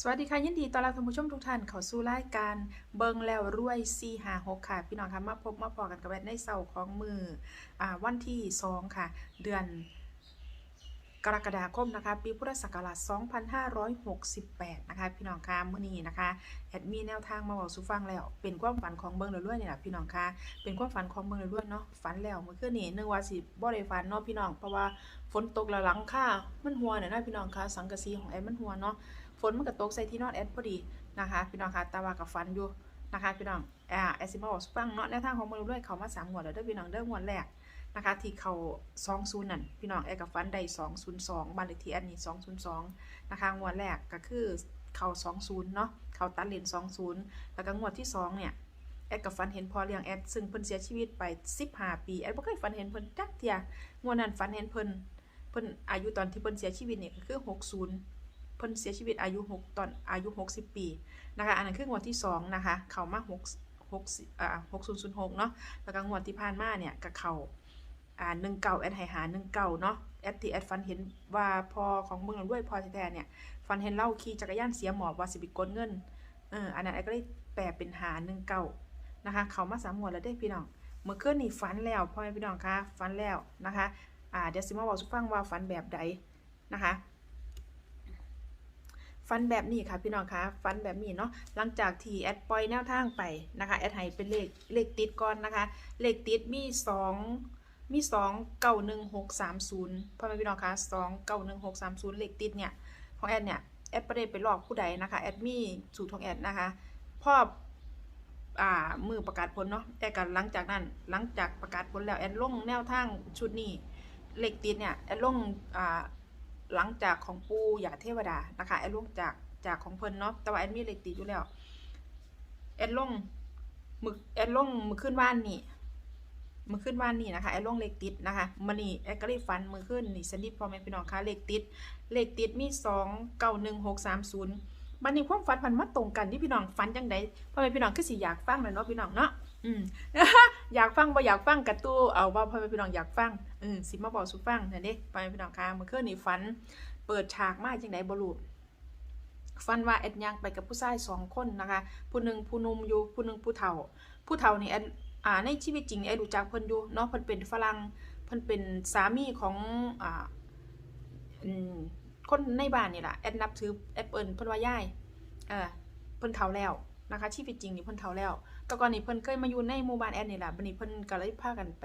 สวัสดีค่ะ ยินดีต้อนรับท่านผู้ชมทุกท่านเข้าสู่รายการเบิงแล้วรวย4 5 6ค่ะ พี่น้องคะมาพบมาพอกันกับแวนในเสาร์ของมืออวันที่2ค่ะ เดือนกรกฎาคมนะคะ ปีพุทธศักราช 2568 นะคะ พี่น้องคะมื้อนี้นะคะแอดมีแนวทางมาบอกสู่ฟังแล้ว เป็นความฝันของเบิงแล้วรวยนี่แหละพี่น้องคะเป็นความฝันของเบิงแล้วรวยเนาะฝันแล้วเมื่อคืนนี้นึกว่าสิบ่ได้ฝันเนาะพี่น้องเพราะว่าฝนตกแล้วหลังคามันหัวเนี่ยนะพี่น้องคะสังกะสีของแอดมันหัวเนาะ ฝนมันก็ตกใส่ที่นอนแอดพอดีนะคะพี่น้องคะต่ว่ากับฟันอยู่นะคะพี่น้องอ่าแอซิมาบอกฟังเนาะแนวทางของมือด้วยเขามาสามงวดแล้วเด้อพี่น้องเด้องวดแรกนะคะที่เขาสองศูนย์นั่นพี่น้องแอกับฟันได้สองศูนย์สองบ้านเลขที่อดนี่สองศูนย์สองนะคะงวดแรกก็คือเขาสองศูนย์เนาะเขาตัดเลนสองศูนย์แล้วก็งวดที่สองเนี่ยแอดกับฟันเห็นพอเลี้ยงแอดซึ่งเพิ่นเสียชีวิตไปสิบห้าปีแอดบ่เคยฝันเห็นเพิ่นจักเทียงวดนั้นฝันเห็นเพิ่นเพิ่นอายุตอนที่เพิ่นเสียชีวิตเนี่ยก็คือหกศูนย์ เพิ่นเสียชีวิตอายุ6ตอนอายุ 60 ปีนะคะอันนั้นคืองวดที่2นะคะเขามา6 6อ่า6006เนาะแล้วก็งวดที่ผ่านมาเนี่ยก็เขาอ่า19แอดให้หา19เนาะแอดที่แอดฟันเห็นว่าพอของเมืองด้วยพอแท้ๆเนี่ยฟันเห็นเล่าขี่จักรยานเสียหมอบว่าสิไปกดเงินเอออันนั้นแอดก็เลยแปลเป็นหา19นะคะเขามาสามงวดแล้วได้พี่น้องเมื่อคืนนี่ฝันแล้วพ่อแม่พี่น้องคะฝันแล้วนะคะอ่าเดี๋ยวสิมาบอกสุฟังว่าฝันแบบใดนะคะ ฟันแบบนี้ค่ะพี่น้องคะฟันแบบนี้เนาะหลังจากที่แอดปล่อยแนวทางไปนะคะแอดให้เป็นเลขเลขติดก่อนนะคะ เลขติดมีสองมีสองเก้าหนึ่งหกสามศูนย์พ่อแม่พี่น้องคะสองเก้าหนึ่งหกสามศูนย์เลขติดเนี่ยของแอดเนี่ยแอดประเด็นไปหลอกผู้ใดนะคะแอดมีสูตรของแอดนะคะพ่ออ่ามือประกาศผลเนาะแต่กันหลังจากนั้นหลังจากประกาศผลแล้วแอดลงแนวทางชุดนี้เลขติดเนี่ยแอดลงอ่า หลังจากของปูหยาเทวดานะคะแอดลงจากจากของเพิ่นเนาะแต่ว่าแอดมีเลขติดอยู่แล้วแอดลงมือแอดลงมือขึ้นว่านนี่มือขึ้นว่านนี่นะคะแอดลงเลขติดนะคะมันนี่แอดก็เลยฟันมือขึ้นนี่สนิทพ่อแม่พี่น้องคะเลขติดเลขติดมีสองเก้าหนึ่งหกสามศูนย์บันนี้ความฝันพันมาตรงกันที่พี่น้องฝันจังไดพ่อแม่พี่น้องคือสิอยากฟังเลยเนาะพี่น้องเนาะ อืมอยากฟังบ่อยากฟังกระตู้เอาว่าพ่อแม่พี่น้องอยากฟังสิมาบอกสู่ฟังนั่นเด้พ่อแม่พี่น้องคะเมื่อคืนนี่ฝัน เปิดฉากมาจังไดบ่รู้ฝันว่าแอดยางไปกับผู้ชายสองคนนะคะ ผู้หนึ่งผู้หนุ่มอยู่ผู้หนึ่งผู้เฒ่า ผู้เฒ่านี่แอดอ่าในชีวิตจริงนี่แอดรู้จักเพิ่นอยู่เนาะเพิ่นเป็นฝรั่งเพิ่นเป็นสามีของอ่าคนในบ้านนี่แหละแอดนับถือแอดเปิ้นเพิ่นว่ายายเออเพิ่นเฒ่าแล้วนะคะชีวิตจริงนี่เพิ่นเฒ่าแล้ว แต่ก่อนนี่เพิ่นเคยมาอยู่ในหมู่บ้านแอดนี่แหละบัดนี้เพิ่นก็เลยพากันไป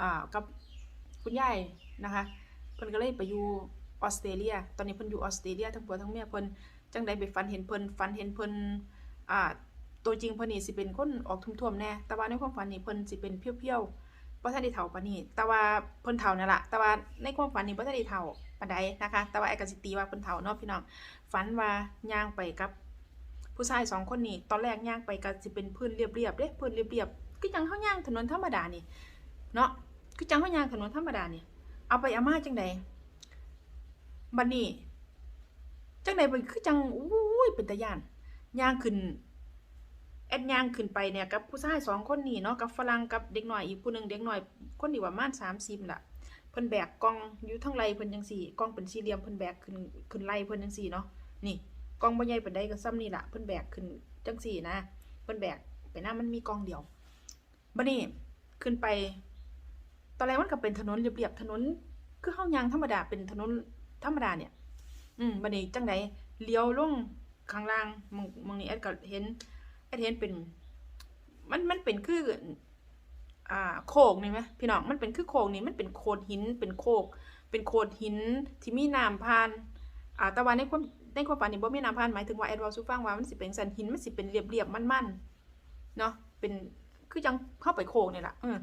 อ่ากับคุณยายนะคะเพิ่นก็เลยไปอยู่ออสเตรเลีย ตอนนี้เพิ่นอยู่ออสเตรเลียทั้งผัวทั้งเมียเพิ่นจังใดไปฝันเห็นเพิ่นฝันเห็นเพิ่นอ่าตัวจริงเพิ่นนี่สิเป็นคนออกทุ่มๆแน่แต่ว่าในความฝันนี่เพิ่นสิเป็นเพี้ยวๆบ่ทันได้เฒ่าปานนี้ แต่ว่าเพิ่นเฒ่านั่นล่ะแต่ว่าในความฝันนี่บ่ทันได้เฒ่าปานใดนะคะ แต่ว่าไอ้ก็สิตีว่าเพิ่นเฒ่าเนาะพี่น้องฝันว่าย่างไปกับ ผู้ชายสองคนนี่ตอนแรกย่างไปก็สิเป็นพื้นเรียบๆเด้พื้นเรียบๆก็ยังเฮาย่างถนนธรรมดานี่เนาะคือจังเฮาย่างถนนธรรมดานี่เอาไปเอามาจังใดบัดนี้จังใดเป็นคือจังอุ้ยเป็นตาย่านย่างขึ้นแอดย่างขึ้นไปเนี่ยกับผู้ชายสองคนนี่เนาะกับฝรั่งกับเด็กหน่อยอีกผู้หนึ่งเด็กหน่อยคนนี่ว่าประมาณ30ล่ะเพิ่นแบกกล่องอยู่ทั้งไหล่เพิ่นจังซี่กล่องเป็นสี่เหลี่ยมเพิ่นแบกขึ้นขึ้นไหล่เพิ่นจังซี่เนาะนี่ กองบ่ใหญ่ปานใดก็ซ้ำนี่ล่ะเพิ่นแบกขึ้นจังซี่นะเพิ่นแบกไปหน้ามันมีกองเดียวบัดนี้ขึ้นไป ตอนแรกมันก็เป็นถนนเรียบๆถนน คือเฮายางธรรมดาเป็นถนนธรรมดาเนี่ย อืมบัดนี้จังไดเลี้ยวลงข้างล่างมองมองนี่แอดก็เห็นแอดเห็นเป็น มันมันเป็นคืออ่าโคกนี่ไหมพี่น้องมันเป็นคือโคกนี่มันเป็นโขดหินเป็นโคก เป็นโขดหินที่มีน้ำผ่านอ่าต่ว่าในความ ในความฝันนี่บ่มีน้ำผ่านหมายถึงว่าแอดว้าสู่ฟังว่ามันสิเป็นสันหินมันสิเป็นเรียบๆมันๆเนาะเป็นคือจังเข้าไปโคกนี่ยล่ะเออ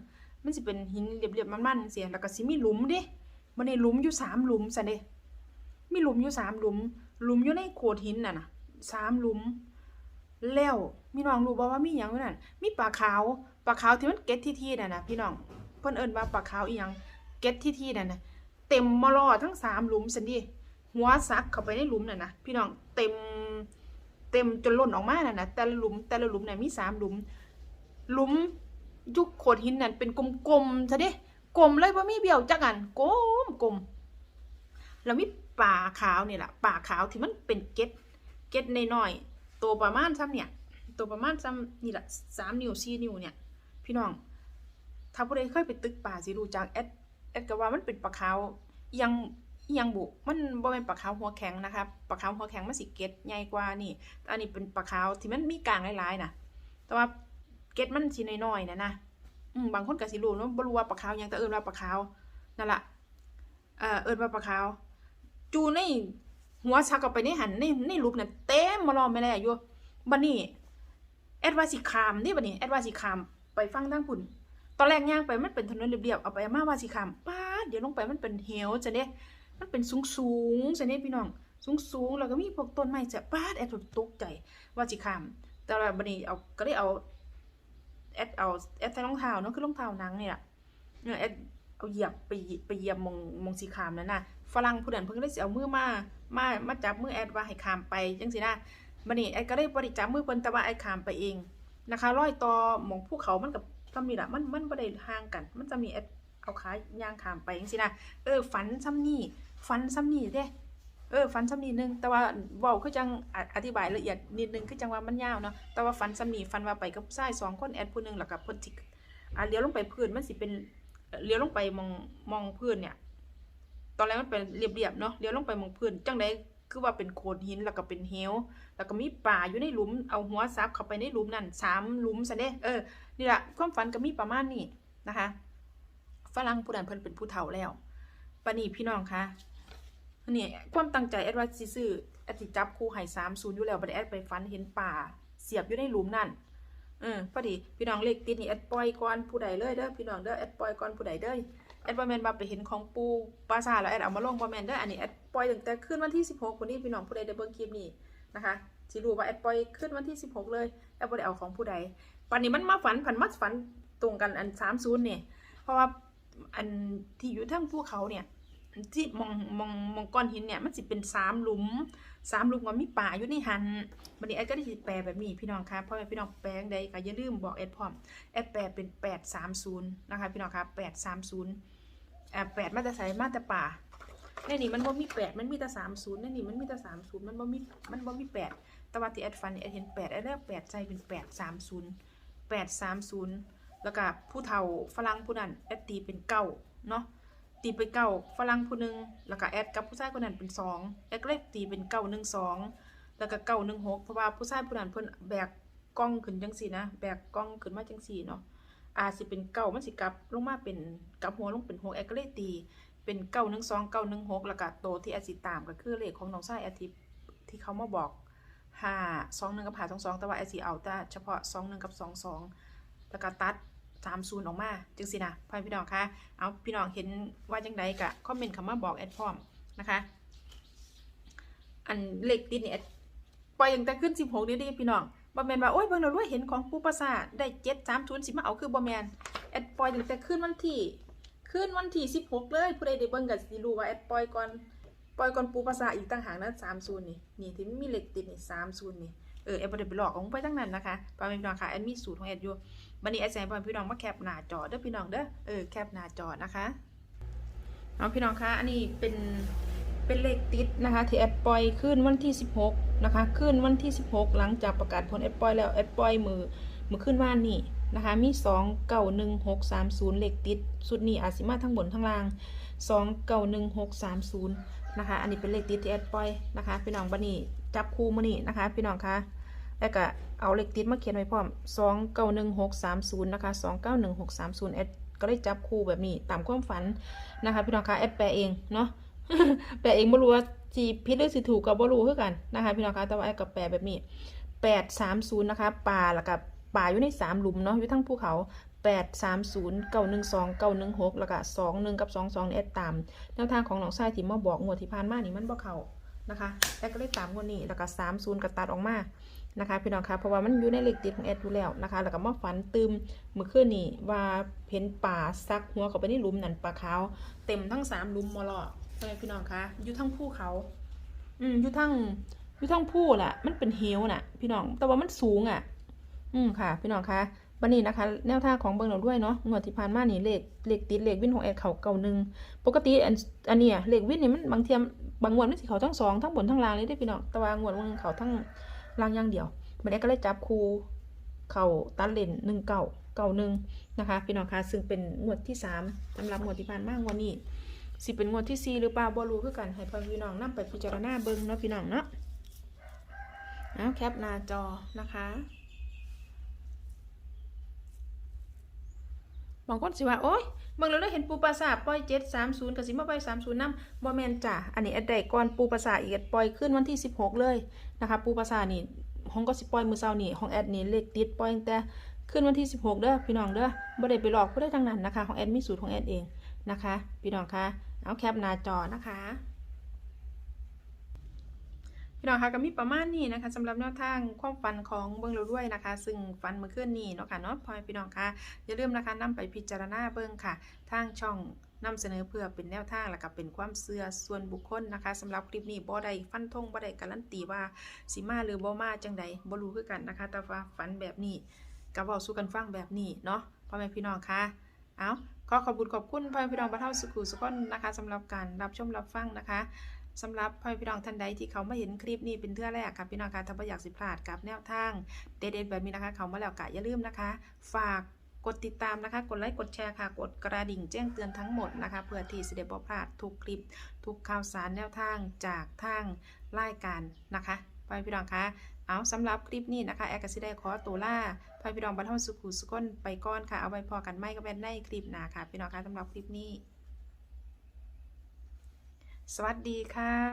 มันสิเป็นหินเรียบๆมันๆจังซี่แล้วก็สิมีหลุมด้มันในหลุมอยู่สามหลุมซะเด้มีหลุมอยู่สามหลุม หลุมอยู่ในโขดหินน่ะนะสามหลุมแล้วมีน้องรู้บ่ว่ามีหยังนั่นมีปลาขาวปลาขาวที่มันเก็ดที่ๆน่ะนะพี่น้องเพิ่นเอิ้นว่าปลาขาวอีหยังเก็ดที่ๆนั่นน่ะเต็มมารอทั้งสามหลุมซั่นดิ หัวซักเข้าไปในหลุมน่ะนะพี่น้องเต็มเต็มจนล้นออกมาน่ะนะแต่ละหลุมแต่ละหลุมน่ะมีสามหลุม หลุมยุคโขดหินนั่นเป็นกลมๆซะเด้กลมเลยบ่มีเบี้ยวจักอันกลมกลมแล้วมีป่าขาวนี่แหละป่าขาวที่มันเป็นเก็ดเก็ตน้อยๆตัวประมาณซ้ำเนี่ยตัวประมาณซ้ำนี่แหละสามนิ้วสี่นิ้วเนี่ย พี่น้อง ถ้าผู้ใดเคยไปตึกป่าสิรู้จักแอดแอดก็ว่ามันเป็นปลาขาวยัง อิหยังบุ มันบ่เป็นปลาขาวหัวแข็งนะคะปลาขาวหัวแข็งมันสิเก็ดใหญ่กว่านี่ อันนี้เป็นปลาขาวที่มันมีกลางหลายๆนะแต่ว่าเก็ดมันสิน้อยๆนะนะอืมบางคนก็สิรู้เนาบ่รู้ว่าปลาขาวยังแต่เอิ้นว่าปลาขาวนั่นล่ะเอ่อเอิ้นว่าปลาขาว จูในหัวชักเข้าไปในหันในในรูปน่ะเต็มมาลอมไม่แล้อยู่บัดนี้แอดว่าสิขามนี่บัดนี้แอดว่าสิขามไปฟังทางพุ่นตอนแรกย่างไปมันเป็นถนนเรียบๆเอาไปเอามาว่าสิขามป้าดเดี๋ยวลงไปมันเป็นเหวจะเนี่ย มันเป็นสูงสูงๆจะเนี่ยพี่น้องสูงสูงแล้วก็มีพวกต้นไม้จะป้าดแอดตกใจว่าสิขามแต่ว่าบัดนี้เอาก็ได้เอาแอดเอาแอดใส่รองเท้าเนาะคือรองเท้าหนังนี่แหละเนี่ยแอดเอาเหยียบไปไปเหยียบมองมองสีขามนั่นน่ะฝรั่งผู้นั้นเพิ่นก็เลยสิเอามือมามามาจับมือแอดว่าให้ขามไปจังซี่นะบัดนี้แอดก็ได้บ่ได้จับมือเพิ่นแต่ว่าแอดขามไปเองนะคะร้อยต่อหมองภูเขามันกับซำนี่ละมันมันบ่ได้ห่างกัน มันจะมีแอดเอาขาย่างขามไปจังซี่นะเออฝันซ้ำนี่ ฝันซ้ำนี่เด้เออฟันซ้ำนิดนึงแต่ว่าเว้าคือจังอธิบายละเอียดนิดนึงคือจังว่ามันยาวเนาะแต่ว่าฟันซ้ำนี่ฟันว่าไปกับชายสองคนแอดผู้หนึงแล้วก็เพิ่นสิอ่าเลี้ยวลงไปพื้นมันสิเป็นเลี้ยวลงไปมองมองพื้นเนี่ย ตอนแรกมันเป็นเรียบๆเนาะเลี้ยวลงไปมองพื้นจังไดคือว่าเป็นโขดหินแล้วก็เป็นเหวแล้วก็มีป่าอยู่ในหลุมเอาหัวซับเข้าไปในหลุมนั่นสามหลุมซะเด้เออนี่แหละความฝันก็มีประมาณนี้นะคะฝรั่งผู้นั้นเพิ่นเป็นผู้เฒ่าแล้ว ปนีพี่น้องคะนี่ความตั้งใจแอดว่าซื้อแอดสิจับคู่ให้สามศูนย์อยู่แล้วบัดนี้แอดไปฟันเห็นป่า เสียบอยู่ในหลุมนั่นเออพอดีพี่น้องเลขติดนี่แอดปล่อยก่อนผู้ใดเลยเด้อพี่น้องเด้อแอดปล่อยก่อนผู้ใดเด้อแอดบ่แมนว่าไปเห็นของปูปราสาแล้วแอดเอามาลงบ่แมนเด้ออันนี้แอดปล่อยตั้งแต่คืนวันที่ 16คนนี้พี่น้องผู้ใดได้เบิ่งคลิปนี้นะคะสิรู้ว่าแอดปล่อยคืนวันที่ 16 เลยแอดบ่ได้เอาของผู้ใดปานนี้มันมาฝันผันมาฝันตรงกันอัน30นี่เพราะว่าอันที่อยู่ทั้งภูเขาเนี่ย ที่มองมองมองก้อนหินเนี่ยมันสิเป็นสามหลุมสามหลุมว่ามีป่าอยู่ในหันบันนี้แอดก็ได้แปลแบบนี้พี่น้องคะเพราะว่าพี่น้องแปลงใดก็อย่าลืมบอกแอดพร้อมแอดแปลเป็นแปดสามศูนย์นะคะพี่น้องคะแปดสามศูนย์อ่าแปดมาแต่ใส่มาแต่ป่าในนี่มันบ่มีแปดมันมีแต่สามศูนย์ในนี่มันมีแต่สามศูนย์มันบ่มีมันบ่มีแปดแต่ว่าที่แอดฟันแอดเห็นแปดแอดเลือกแปดใจเป็นแปดสามศูนย์แปดสามศูนย์แล้วก็ผู้เฒ่าฝรั่งผู้นั้นแอดตีเป็นเก้าเนาะ ตีไปเก้าฝรั่งผู้หนึ่งแล้วก็แอดกับผู้ชายคนนั้นเป็นสองแอดก็เลยตีเป็นเก้าหนึ่งสองแล้วก็เก้าหนึ่งหกเพราะว่าผู้ชายผู้นั้นเพิ่นแบกกล้องขึ้นจังสี่นะแบกกล้องขึ้นมาจังสี่เนาะอาจสิเป็นเก้ามันสิกลับลงมาเป็นกลับหัวลงเป็นหกแอดก็เลยตีเป็นเก้าหนึ่งสองเก้าหนึ่งหกแล้วก็โตที่แอดสิตามก็คือเลขของน้องชายแอดที่ที่เขามาบอกห้าสองหนึ่งกับห้าสองสองแต่ว่าแอดสิเอาแต่เฉพาะสองหนึ่งกับสองสองแล้วก็ตัด สามศูนย์ออกมาจังสินะพ่อพี่น้องคะเอาพี่น้องเห็นว่าจังใดกะคอมเมนต์คำว่าบอกแอดพร้อมนะคะอันเลขติดนี่แอดปล่อยตั้งแต่ขึ้น16นี่เดิพี่น้องบ่แมนว่าโอ้ยเบิ่งแล้วรวยเห็นของปูปราสาทได้7 3 0สิมาเอาคือบ่แมนแอดปล่อยตั้งแต่ขึ้นวันที่ขึ้นวันที่16เลยผู้ใดได้เบิ่งก็สิรู้ว่าแอดปล่อยก่อนปล่อยก่อนปูปราสาทอีกต่างหากนะ30นี่นี่ที่มีเลขติดนี่30นี่ เออแอดบ่ได้ไปหลอกของไปทั้งนั้นนะคะพ่อแม่พี่น้องค่ะแอดมีสูตรของแอดอยู่บันนี้ไอ้แซมพอพี่น้องมาแคปหน้าจอเด้อพี่น้องเด้อเออแคปหน้าจอนะคะเอาพี่น้องคะอันนี้เป็นเป็นเลขติดนะคะที่แอดปล่อยขึ้นวันที่ 16นะคะขึ้นวันที่ 16 หลังจากประกาศผลแอดปล่อยแล้วแอดปล่อยมือมือขึ้นว่านนี่นะคะมี 2 9 1 6 3 0 เลขติดสุดนี้อาจสิมาทั้งบนทั้งล่าง 2 9 1 6 3 0นะคะอันนี้เป็นเลขติดที่แอดปล่อยนะคะพี่น้องบันนี้จับคู่มือนี่นะคะพี่น้องคะ แล้วก็เอาเลขติดมาเขียนไว้พร้อม2 9 1 6 3 0นะคะ2 9 1 6 3 0แอดก็ได้จับคู่แบบนี้ตามความฝันนะคะพี่น้องคะแอดแปลเองเนาะแปลเองไม่รู้ว่าสิผิดหรือสิถูกก็บ่รู้คือกันนะคะพี่น้องคะแต่ว่าแอดก็แปลแบบนี้8 3 0นะคะป่าแล้วก็ป่าอยู่ใน3หลุมเนาะอยู่ทั้งภูเขา8 3 0 9 1 2 9 1 6แล้วก็2 1กับ2 2แอดตามแนวทางของน้องชายที่มาบอกงวดที่ผ่านมานี่มันบ่เขานะคะแอดก็เลยตามงวดนี้แล้วก็3 0ก็ตัดออกมา นะคะพี่น้องคะเพราะว่ามันอยู่ในเลขติดของแอดอยู่แล้วนะคะแล้วก็มาฝันตืมเมื่อคืนนี้ว่าเห็นป่าซักหัวเขาไปในหลุมนั่นปลาขาวเต็มทั้งสามหลุมมอลอใช่ไหมพี่น้องคะอยู่ทั้งภูเขา อืมอยู่ทั้งอยู่ทั้งภูแหละมันเป็นเฮวน่ะ พี่น้องแต่ว่ามันสูงอะ อืมค่ะ พี่น้องคะวันนี้นะคะ แนวท่าของเบิร์นเราด้วยเนาะงวดที่ผ่านมานี่เลขเลขติดเลขวินของแอดเขาเก่าหนึ่งปกติอันอันเนี้ยเลขวินนี่มันบางเทียมบางงวดมันสิเขาทั้งสองทั้งบนทั้งล่างเลยได้พี่น้องแต่ว่างวดมันเขาทั้ง ล่างย่างเดียวมันได้ก็เลยจับคูเข่าตัดเลนหนึ่งเก่าเก่าหนึ่งนะคะพี่น้องคะซึ่งเป็นงวดที่สามสำหรับงวดที่ผ่านมางวดนี้สิเป็นงวดที่สี่หรือเปล่าบ่รู้คือกันให้พี่น้องนํไปพิจารณาเบิ้งเนาะพี่น้องเนาะเอาแคปหน้าจอนะคะ บางคนสิว่าโอ๊ยเบิ่งเราได้เห็นปูปลาสาปล่อยเจ็ดสามศูนย์ก็สิมาปล่อยสามศูนย์น้ำบ่แมนจ่าอันนี้แอดได้ก่อนปูปลาสาอีกปล่อยขึ้นวันที่สิบหกเลยนะคะปูปลาสานี่ห้องก็สิปล่อยมือเช้านี่ห้องแอดนี่เลขติดปล่อยแต่ขึ้นวันที่ 16 เด้อพี่น้องเด้อบ่ได้ไปหลอกผู้ได้ทางนั้นนะคะ ของแอดมีสูตรของแอดเองนะคะ พี่น้องคะเอาแคปหน้าจอนะคะ พี่น้องคะก็มีประมาณนี้นะคะสำหรับแนวทางความฝันของเบิ้งเราด้วยนะคะ ซึ่งฝันเมื่อคืนนี้เนาะค่ะเนาะพอพี่น้องคะอย่าลืมนะคะนำไปพิจารณาเบิ้งค่ะ ทางช่องนำเสนอเพื่อเป็นแนวทางและก็เป็นความเชื่อส่วนบุคคลนะคะสำหรับคลิปนี้บ่ได้ฟันธงบ่ได้การันตีว่าสิมาหรือบ่มาจังใดบ่รู้คือกันนะคะ แต่ว่าฝันแบบนี้ก็เว้าสู่กันฟังแบบนี้เนาะพ่อแม่พี่น้องคะเอาขอขอบคุณขอบคุณพ่อแม่พี่น้องบ้านเฮาสุขุสุขคนนะคะสำหรับการรับชมรับฟังนะคะ สำหรับพ่อพี่น้องท่านใดที่เขามาเห็นคลิปนี้เป็นเทื่อแรกค่ะพี่น้องคะถ้าบ่อยากสิพลาดกับแนวทางเด็ดๆแบบนี้นะคะ เขามาแล้วก็อย่าลืมนะคะ ฝากกดติดตามนะคะ กดไลค์กดแชร์ค่ะ กดกระดิ่งแจ้งเตือนทั้งหมดนะคะเพื่อที่จะได้บ่พลาดทุกคลิป ทุกข่าวสารแนวทางจากทางรายการนะคะพ่อพี่น้องคะเอาสำหรับคลิปนี้นะคะ แอร์กสิได้ขอตัวล่าพ่อพี่น้องบรรเทาสุขุสุขนไปก่อนค่ะเอาไว้พอกันไม่ก็เป็นในคลิปหนาค่ะพี่น้องคะสำหรับคลิปนี้ สวัสดีค่ะ